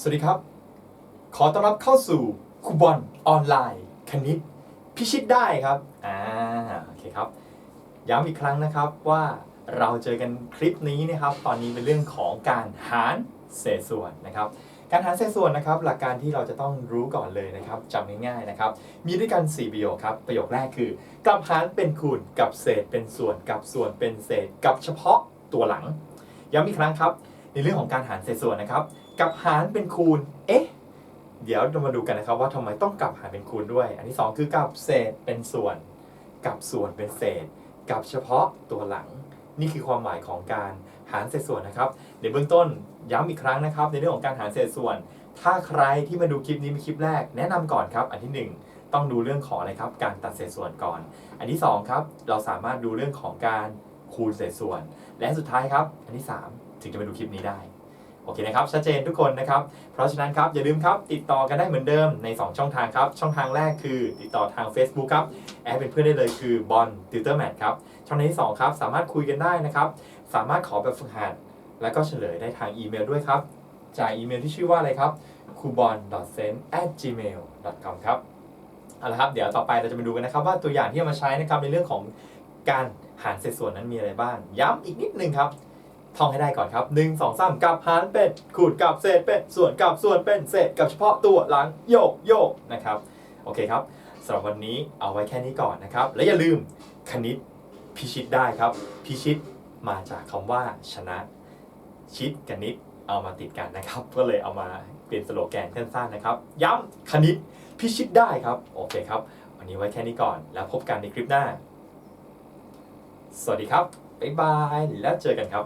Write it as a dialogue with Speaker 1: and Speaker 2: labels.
Speaker 1: สวัสดีครับ ขอต้อนรับเข้าสู่คูบอนออนไลน์ คณิต พิชิตได้ครับ อ่า โอเคครับ ย้ำอีกครั้งนะครับว่าเราเจอกันคลิปนี้นะครับ ตอนนี้เป็นเรื่องของการหารเศษส่วนนะครับ การหารเศษส่วนนะครับ หลักการที่เราจะต้องรู้ก่อนเลยนะครับจำง่ายๆนะครับ มีด้วยกัน 4 ประโยคครับ ประโยคแรกคือกับหารเป็นคูณกับเศษเป็นส่วนกับส่วนเป็นเศษ กับเฉพาะตัวหลัง ย้ำอีกครั้งครับ ในเรื่องของการหารเศษส่วนนะครับ กับหารเป็นคูณ เอ๊ะ เดี๋ยวเรามาดูกันนะครับว่าทำไมต้องกับหารเป็นคูณด้วย อันที่สองคือกับเศษเป็นส่วน กับส่วนเป็นเศษ กับเฉพาะตัวหลัง นี่คือความหมายของการหารเศษส่วนนะครับ ในเบื้องต้นย้ำอีกครั้งนะครับ ในเรื่องของการหารเศษส่วน ถ้าใครที่มาดูคลิปนี้เป็นคลิปแรก แนะนำก่อนครับ อันที่หนึ่งต้องดูเรื่องของอะไรครับการตัดเศษส่วนก่อน อันที่สองครับ เราสามารถดูเรื่องของการคูณเศษส่วน และสุดท้ายครับ อันที่สาม ถึงจะมาดูคลิปนี้ได้โอเคนะครับชัดเจนทุกคนนะครับ เพราะฉะนั้นครับอย่าลืมครับติดต่อกันได้เหมือนเดิมใน 2 ช่องทางครับ ช่องทางแรกคือติดต่อทาง Facebook ครับแอดเป็นเพื่อนได้เลยคือบอลติวเตอร์แมทครับช่องทางที่2ครับสามารถคุยกันได้นะครับ สามารถขอแบบฝึกหัดแล้วก็เฉลยได้ทางอีเมลด้วยครับจากอีเมลที่ชื่อว่าอะไรครับ c u b o n s e n at gmail com ครับเอาละครับเดี๋ยวต่อไปเราจะมาดูกันนะครับ ว่าตัวอย่างที่เอามาใช้นะครับในเรื่องของการหารเศษส่วนนั้นมีอะไรบ้างย้ำอีกนิดนึงครับ ท่องให้ได้ก่อนครับ1 2 3กับหารเป็นคูณกับเศษเป็นส่วนกับส่วนเป็นเศษกับเฉพาะตัวหลังโยกโยกนะครับโอเคครับสำหรับวันนี้เอาไว้แค่นี้ก่อนนะครับ และอย่าลืมคณิตพิชิตได้ครับ พิชิตมาจากคำว่าชนะ ชิดกับนิดเอามาติดกันนะครับ ก็เลยเอามาเป็นสโลแกนสั้นๆนะครับ ย้ำคณิตพิชิตได้ครับ โอเคครับ วันนี้ไว้แค่นี้ก่อน แล้วพบกันในคลิปหน้า สวัสดีครับ บ๊ายบาย แล้วเจอกันครับ